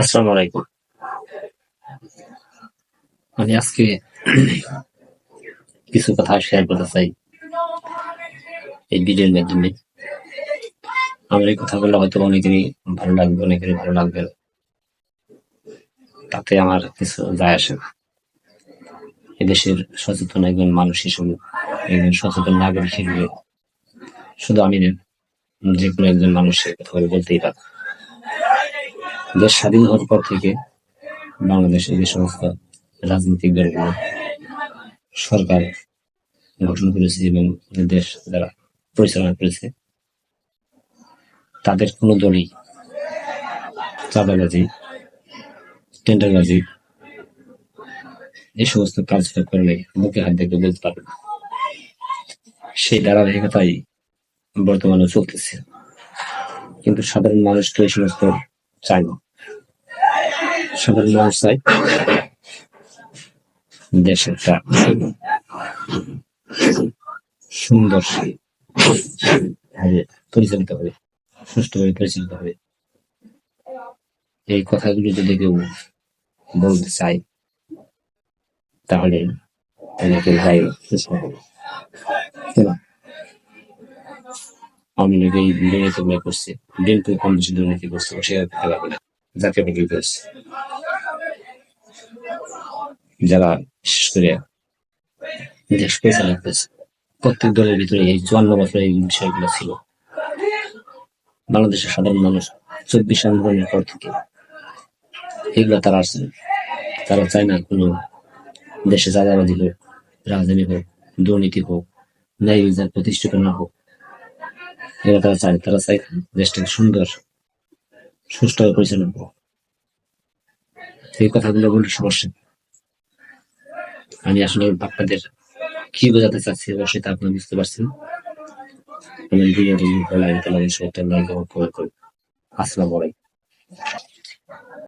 আসসালামু আলাইকুম। আমি আজকে কিছু কথা শেয়ার করতে চাই এই ভিডিওর মাধ্যমে। আমার এই কথাগুলো হয়তো অনেকেরই ভালো লাগবে, অনেকেরই ভালো লাগবে তাতে আমার কিছু যায় আসে না। এদেশের সচেতন একজন মানুষ হিসেবে, একজন সচেতন নাগরিক হিসেবে শুধু আমি যে কোনো একজন মানুষের কথা বলতেই পারে। দেশ স্বাধীন হওয়ার পর থেকে বাংলাদেশের যে সমস্ত রাজনৈতিক দলগুলো সরকার গঠন করেছে এবং দেশ যারা পরিচালনা করেছে, তাদের কোনো দলই চাঁদাবাজি, টেন্ডারবাজি, এই সমস্ত কাজটা করলে মুখে হাত দেখে বলতে পারবে না। সেই ধারাবাহিকতাই বর্তমানে চলতেছে। কিন্তু সাধারণ মানুষ তো এই সমস্ত চায় না। সাধারণ মানুষ চায় দেশ সুন্দর পরিচালিত হবে, সুষ্ঠুভাবে পরিচালিত হবে। এই কথাগুলো যদি কেউ বলতে চাই তাহলে অনেকে ভাই আমি লোক এই দুর্নীতি গুলো করছে। বিএনপি কম বেশি দুর্নীতি করছে সে খেলা করে। জাতীয় পার্টি করেছে যারা বিশেষ করে দেশ পরিচালনা করেছে প্রত্যেক দলের ভিতরে এই চুয়ান্ন বছর এই বিষয়গুলো ছিল। বাংলাদেশের সাধারণ মানুষ চব্বিশ আন্দোলনের পর থেকে এগুলো তারা আসছে তারা চায় না কোনো দেশে চাঁদাবাজি হোক, রাজধানী হোক, দুর্নীতি হোক, ন্যায় বিচার প্রতিষ্ঠিত না হোক এরা তারা চায় তারা চায় দেশটাকে সুন্দর সুষ্ঠুভাবে পরিচালনা এই কথাগুলো বলে সমস্যা আমি আসলে আপনাদের কি বোঝাতে চাচ্ছি অবশ্যই তা আপনারা বুঝতে পারছেন। আসসালামু আলাইকুম।